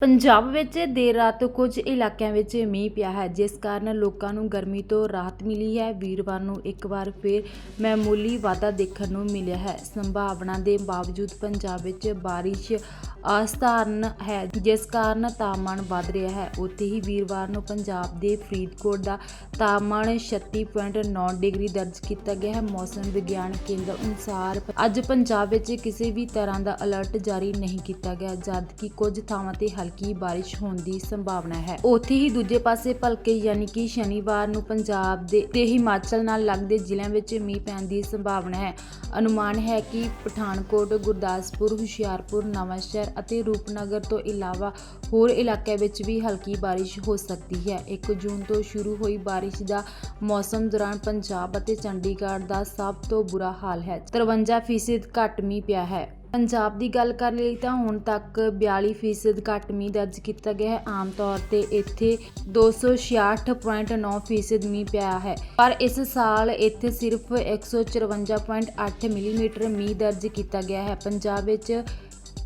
ਪੰਜਾਬ ਵਿੱਚ ਦੇਰ ਰਾਤ ਕੁਝ ਇਲਾਕਿਆਂ ਵਿੱਚ ਮੀਂਹ ਪਿਆ ਹੈ, ਜਿਸ ਕਾਰਨ ਲੋਕਾਂ ਨੂੰ ਗਰਮੀ ਤੋਂ ਰਾਹਤ ਮਿਲੀ ਹੈ। ਵੀਰਵਾਰ ਨੂੰ ਇੱਕ ਵਾਰ ਫਿਰ ਮਾਮੂਲੀ ਵਾਧਾ ਦੇਖਣ ਨੂੰ ਮਿਲਿਆ ਹੈ। ਸੰਭਾਵਨਾ ਦੇ ਬਾਵਜੂਦ ਪੰਜਾਬ ਵਿੱਚ ਬਾਰਿਸ਼ ਅਸਧਾਰਨ ਹੈ, ਜਿਸ ਕਾਰਨ ਤਾਪਮਾਨ ਵੱਧ ਰਿਹਾ ਹੈ। ਉੱਥੇ ਹੀ ਵੀਰਵਾਰ ਨੂੰ ਪੰਜਾਬ ਦੇ ਫਰੀਦਕੋਟ ਦਾ ਤਾਪਮਾਨ 36.9 ਡਿਗਰੀ ਦਰਜ ਕੀਤਾ ਗਿਆ ਹੈ। ਮੌਸਮ ਵਿਗਿਆਨ ਕੇਂਦਰ ਅਨੁਸਾਰ ਅੱਜ ਪੰਜਾਬ ਵਿੱਚ ਕਿਸੇ ਵੀ ਤਰ੍ਹਾਂ ਦਾ ਅਲਰਟ ਜਾਰੀ ਨਹੀਂ ਕੀਤਾ ਗਿਆ, ਜਦਕਿ ਕੁਝ ਥਾਵਾਂ ਤੇ ਹਲਕੀ ਬਾਰਿਸ਼ ਹੋਣ ਦੀ ਸੰਭਾਵਨਾ ਹੈ। ਉੱਥੇ ਹੀ ਦੂਜੇ ਪਾਸੇ ਭਲਕੇ ਯਾਨੀ ਕਿ ਸ਼ਨੀਵਾਰ ਨੂੰ ਪੰਜਾਬ ਦੇ ਤੇ ਹਿਮਾਚਲ ਨਾਲ ਲੱਗਦੇ ਜ਼ਿਲ੍ਹਿਆਂ ਵਿੱਚ ਮੀਂਹ ਪੈਣ ਦੀ ਸੰਭਾਵਨਾ ਹੈ। ਅਨੁਮਾਨ ਹੈ ਕਿ ਪਠਾਨਕੋਟ, ਗੁਰਦਾਸਪੁਰ, ਹੁਸ਼ਿਆਰਪੁਰ, ਨਵਾਂਸ਼ਹਿਰ ਅਤੇ ਰੂਪਨਗਰ ਤੋਂ ਇਲਾਵਾ ਹੋਰ ਇਲਾਕਿਆਂ ਵਿੱਚ ਵੀ ਹਲਕੀ ਬਾਰਿਸ਼ ਹੋ ਸਕਦੀ ਹੈ। 1 ਜੂਨ ਤੋਂ ਸ਼ੁਰੂ ਹੋਈ ਬਾਰਿਸ਼ ਦਾ ਮੌਸਮ ਦੌਰਾਨ ਪੰਜਾਬ ਅਤੇ ਚੰਡੀਗੜ੍ਹ ਦਾ ਸਭ ਤੋਂ ਬੁਰਾ ਹਾਲ ਹੈ। 53% ਘੱਟ ਮੀਂਹ ਪਿਆ ਹੈ। ਪੰਜਾਬ ਦੀ ਗੱਲ ਕਰ ਲਈ ਤਾਂ ਹੁਣ ਤੱਕ 42% ਘੱਟ ਮੀਂਹ ਦਰਜ ਕੀਤਾ ਗਿਆ ਹੈ। ਆਮ ਤੌਰ ਤੇ ਇੱਥੇ 266.9% ਮੀਂਹ ਪਿਆ ਹੈ। ਪਰ ਇਸ ਸਾਲ ਇੱਥੇ ਸਿਰਫ 154.8 ਮਿਲੀਮੀਟਰ ਮੀਂਹ ਦਰਜ ਕੀਤਾ ਗਿਆ ਹੈ। ਪੰਜਾਬ ਵਿੱਚ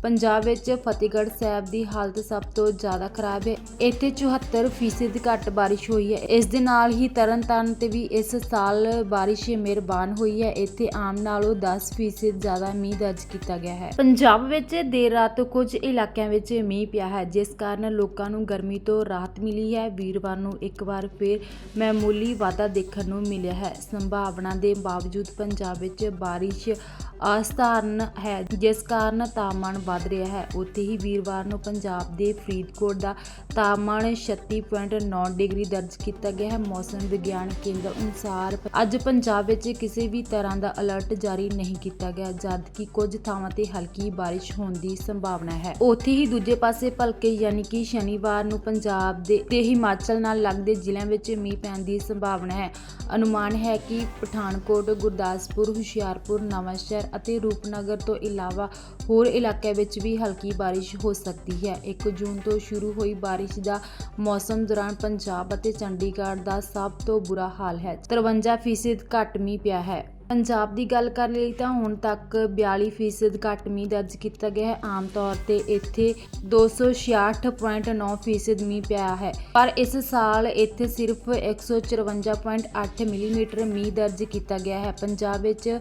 ਪੰਜਾਬ ਵਿੱਚ ਫਤਿਹਗੜ੍ਹ ਸਾਹਿਬ ਦੀ ਹਾਲਤ ਸਭ ਤੋਂ ਜ਼ਿਆਦਾ ਖਰਾਬ ਹੈ। ਇੱਥੇ 74% ਘੱਟ ਬਾਰਿਸ਼ ਹੋਈ ਹੈ। ਇਸ ਦੇ ਨਾਲ ਹੀ ਤਰਨਤਾਰਨ ਤੇ ਵੀ ਇਸ ਸਾਲ ਬਾਰਿਸ਼ ਮਿਹਰਬਾਨ ਹੋਈ ਹੈ। ਇੱਥੇ ਆਮ ਨਾਲੋਂ 10% ਜ਼ਿਆਦਾ ਮੀਂਹ ਦਰਜ ਕੀਤਾ ਗਿਆ ਹੈ। ਪੰਜਾਬ ਵਿੱਚ ਦੇਰ ਰਾਤ ਕੁਝ ਇਲਾਕਿਆਂ ਵਿੱਚ ਮੀਂਹ ਪਿਆ ਹੈ। ਜਿਸ ਕਾਰਨ ਲੋਕਾਂ ਨੂੰ ਗਰਮੀ ਤੋਂ ਰਾਹਤ ਮਿਲੀ ਹੈ। ਵੀਰਵਾਰ ਨੂੰ ਇੱਕ ਵਾਰ ਫਿਰ ਮਾਮੂਲੀ ਵਾਧਾ ਦੇਖਣ ਨੂੰ ਮਿਲਿਆ ਹੈ। ਸੰਭਾਵਨਾ ਦੇ ਬਾਵਜੂਦ ਪੰਜਾਬ ਵਿੱਚ ਬਾਰਿਸ਼ ਅਸਧਾਰਨ ਹੈ, ਜਿਸ ਕਾਰਨ ਤਾਪਮਾਨ ਵੱਧ ਰਿਹਾ ਹੈ। ਉੱਥੇ ਹੀ ਵੀਰਵਾਰ ਨੂੰ ਪੰਜਾਬ ਦੇ ਫਰੀਦਕੋਟ ਦਾ ਤਾਪਮਾਨ 36.9 ਡਿਗਰੀ ਦਰਜ ਕੀਤਾ ਗਿਆ ਹੈ। ਮੌਸਮ ਵਿਗਿਆਨ ਕੇਂਦਰ ਅਨੁਸਾਰ ਅੱਜ ਪੰਜਾਬ ਵਿੱਚ ਕਿਸੇ ਵੀ ਤਰ੍ਹਾਂ ਦਾ ਅਲਰਟ ਜਾਰੀ ਨਹੀਂ ਕੀਤਾ ਗਿਆ, ਜਦਕਿ ਕੁਝ ਥਾਵਾਂ ਤੇ ਹਲਕੀ ਬਾਰਿਸ਼ ਹੋਣ ਦੀ ਸੰਭਾਵਨਾ ਹੈ। ਉੱਥੇ ਹੀ ਦੂਜੇ ਪਾਸੇ ਭਲਕੇ ਯਾਨੀ ਕਿ ਸ਼ਨੀਵਾਰ ਨੂੰ ਪੰਜਾਬ ਦੇ ਤੇ ਹਿਮਾਚਲ ਨਾਲ ਲੱਗਦੇ ਜ਼ਿਲ੍ਹਿਆਂ ਵਿੱਚ ਮੀਂਹ ਪੈਣ ਦੀ ਸੰਭਾਵਨਾ ਹੈ। ਅਨੁਮਾਨ ਹੈ ਕਿ ਪਠਾਨਕੋਟ, ਗੁਰਦਾਸਪੁਰ, ਹੁਸ਼ਿਆਰਪੁਰ, ਨਵਾਂਸ਼ਹਿਰ ਅਤੇ ਰੂਪਨਗਰ ਤੋਂ ਇਲਾਵਾ ਹੋਰ ਇਲਾਕਿਆਂ ਵਿੱਚ ਵੀ ਹਲਕੀ ਬਾਰਿਸ਼ ਹੋ ਸਕਦੀ ਹੈ। 1 ਜੂਨ ਤੋਂ ਸ਼ੁਰੂ ਹੋਈ ਬਾਰਿਸ਼ ਦਾ ਮੌਸਮ ਦੌਰਾਨ ਪੰਜਾਬ ਅਤੇ ਚੰਡੀਗੜ੍ਹ ਦਾ ਸਭ ਤੋਂ ਬੁਰਾ ਹਾਲ ਹੈ। 53% ਘੱਟ ਮੀਂਹ ਪਿਆ ਹੈ। ਪੰਜਾਬ ਦੀ ਗੱਲ ਕਰ ਲਈ ਤਾਂ ਹੁਣ ਤੱਕ 42% ਘੱਟ ਮੀਂਹ ਦਰਜ ਕੀਤਾ ਗਿਆ ਹੈ। ਆਮ ਤੌਰ ਤੇ ਇੱਥੇ 266.9% ਮੀਂਹ ਪਿਆ ਹੈ। ਪਰ ਇਸ ਸਾਲ ਇੱਥੇ ਸਿਰਫ 154.8 ਮਿਲੀਮੀਟਰ ਮੀਂਹ ਦਰਜ ਕੀਤਾ ਗਿਆ ਹੈ। ਪੰਜਾਬ ਵਿੱਚ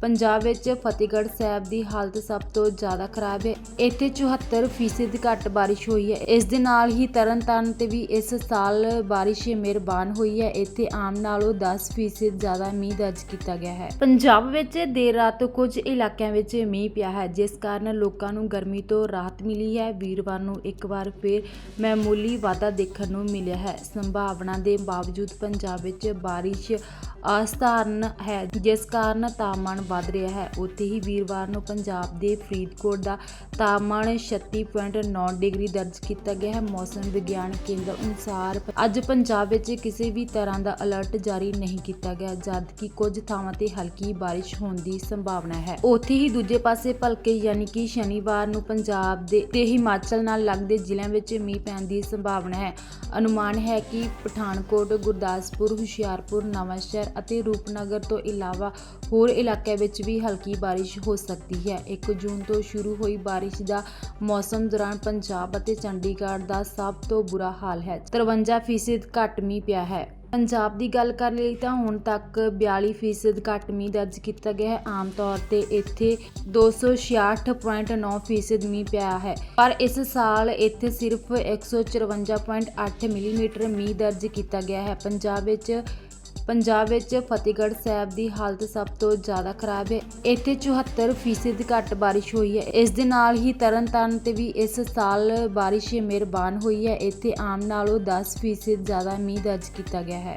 ਪੰਜਾਬ ਵਿੱਚ ਫਤਿਹਗੜ੍ਹ ਸਾਹਿਬ ਦੀ ਹਾਲਤ ਸਭ ਤੋਂ ਜ਼ਿਆਦਾ ਖਰਾਬ ਹੈ। ਇੱਥੇ 74% ਘੱਟ ਬਾਰਿਸ਼ ਹੋਈ ਹੈ। ਇਸ ਦੇ ਨਾਲ ਹੀ ਤਰਨਤਾਰਨ ਤੇ ਵੀ ਇਸ ਸਾਲ ਬਾਰਿਸ਼ ਮਿਹਰਬਾਨ ਹੋਈ ਹੈ। ਇੱਥੇ ਆਮ ਨਾਲੋਂ 10% ਜ਼ਿਆਦਾ ਮੀਂਹ ਦਰਜ ਕੀਤਾ ਗਿਆ ਹੈ। ਪੰਜਾਬ ਵਿੱਚ ਦੇਰ ਰਾਤ ਕੁਝ ਇਲਾਕਿਆਂ ਵਿੱਚ ਮੀਂਹ ਪਿਆ ਹੈ। ਜਿਸ ਕਾਰਨ ਲੋਕਾਂ ਨੂੰ ਗਰਮੀ ਤੋਂ ਰਾਹਤ ਮਿਲੀ ਹੈ। ਵੀਰਵਾਰ ਨੂੰ ਇੱਕ ਵਾਰ ਫਿਰ ਮਾਮੂਲੀ ਵਾਧਾ ਦੇਖਣ ਨੂੰ ਮਿਲਿਆ ਹੈ। ਸੰਭਾਵਨਾ ਦੇ ਬਾਵਜੂਦ ਪੰਜਾਬ ਵਿੱਚ ਬਾਰਿਸ਼ ਅਸਧਾਰਨ ਹੈ। ਜਿਸ ਕਾਰਨ ਤਾਪਮਾਨ ਵੱਧ ਰਿਹਾ ਹੈ। ਉੱਥੇ ਹੀ ਵੀਰਵਾਰ ਨੂੰ ਪੰਜਾਬ ਦੇ ਫਰੀਦਕੋਟ ਦਾ ਤਾਪਮਾਨ 36.9 ਡਿਗਰੀ ਦਰਜ ਕੀਤਾ ਗਿਆ ਹੈ। ਮੌਸਮ ਵਿਗਿਆਨ ਕੇਂਦਰ ਅਨੁਸਾਰ ਅੱਜ ਪੰਜਾਬ ਵਿੱਚ ਕਿਸੇ ਵੀ ਤਰ੍ਹਾਂ ਦਾ ਅਲਰਟ ਜਾਰੀ ਨਹੀਂ ਕੀਤਾ ਗਿਆ, ਜਦਕਿ ਕੁਝ ਥਾਵਾਂ ਤੇ ਹਲਕੀ ਬਾਰਿਸ਼ ਹੋਣ ਦੀ ਸੰਭਾਵਨਾ ਹੈ। ਉੱਥੇ ਹੀ ਦੂਜੇ ਪਾਸੇ ਭਲਕੇ ਯਾਨੀ ਕਿ ਸ਼ਨੀਵਾਰ ਨੂੰ ਪੰਜਾਬ ਦੇ ਤੇ ਹਿਮਾਚਲ ਨਾਲ ਲੱਗਦੇ ਜ਼ਿਲ੍ਹਿਆਂ ਵਿੱਚ ਮੀਂਹ ਪੈਣ ਦੀ ਸੰਭਾਵਨਾ ਹੈ। ਅਨੁਮਾਨ ਹੈ ਕਿ ਪਠਾਨਕੋਟ, ਗੁਰਦਾਸਪੁਰ, ਹੁਸ਼ਿਆਰਪੁਰ, ਨਵਾਂਸ਼ਹਿਰ ਅਤੇ ਰੂਪਨਗਰ ਤੋਂ ਇਲਾਵਾ ਹੋਰ ਇਲਾਕਿਆਂ ਵਿੱਚ ਵੀ ਹਲਕੀ ਬਾਰਿਸ਼ ਹੋ ਸਕਦੀ ਹੈ। 1 ਜੂਨ ਤੋਂ ਸ਼ੁਰੂ ਹੋਈ ਬਾਰਿਸ਼ ਦਾ ਮੌਸਮ ਦੌਰਾਨ ਪੰਜਾਬ ਅਤੇ ਚੰਡੀਗੜ੍ਹ ਦਾ ਸਭ ਤੋਂ ਬੁਰਾ ਹਾਲ ਹੈ। 53% ਘੱਟ ਮੀਂਹ ਪਿਆ ਹੈ। ਪੰਜਾਬ ਦੀ ਗੱਲ ਕਰ ਲਈ ਤਾਂ ਹੁਣ ਤੱਕ 42% ਘੱਟ ਮੀਂਹ ਦਰਜ ਕੀਤਾ ਗਿਆ ਹੈ। ਆਮ ਤੌਰ ਤੇ ਇੱਥੇ 266.9% ਮੀਂਹ ਪਿਆ ਹੈ। ਪਰ ਇਸ ਸਾਲ ਇੱਥੇ ਸਿਰਫ 154.8 ਮਿਲੀਮੀਟਰ ਮੀਂਹ ਦਰਜ ਕੀਤਾ ਗਿਆ ਹੈ। ਪੰਜਾਬ ਵਿੱਚ ਪੰਜਾਬ ਵਿੱਚ ਫਤਿਹਗੜ੍ਹ ਸਾਹਿਬ ਦੀ ਹਾਲਤ ਸਭ ਤੋਂ ਜ਼ਿਆਦਾ ਖਰਾਬ ਹੈ। ਇੱਥੇ 74% ਘੱਟ ਬਾਰਿਸ਼ ਹੋਈ ਹੈ। ਇਸ ਦੇ ਨਾਲ ਹੀ ਤਰਨਤਾਰਨ ਤੇ ਵੀ ਇਸ ਸਾਲ ਬਾਰਿਸ਼ ਮਿਹਰਬਾਨ ਹੋਈ ਹੈ। ਇੱਥੇ ਆਮ ਨਾਲੋਂ 10% ਜ਼ਿਆਦਾ ਮੀਂਹ ਦਰਜ ਕੀਤਾ ਗਿਆ ਹੈ।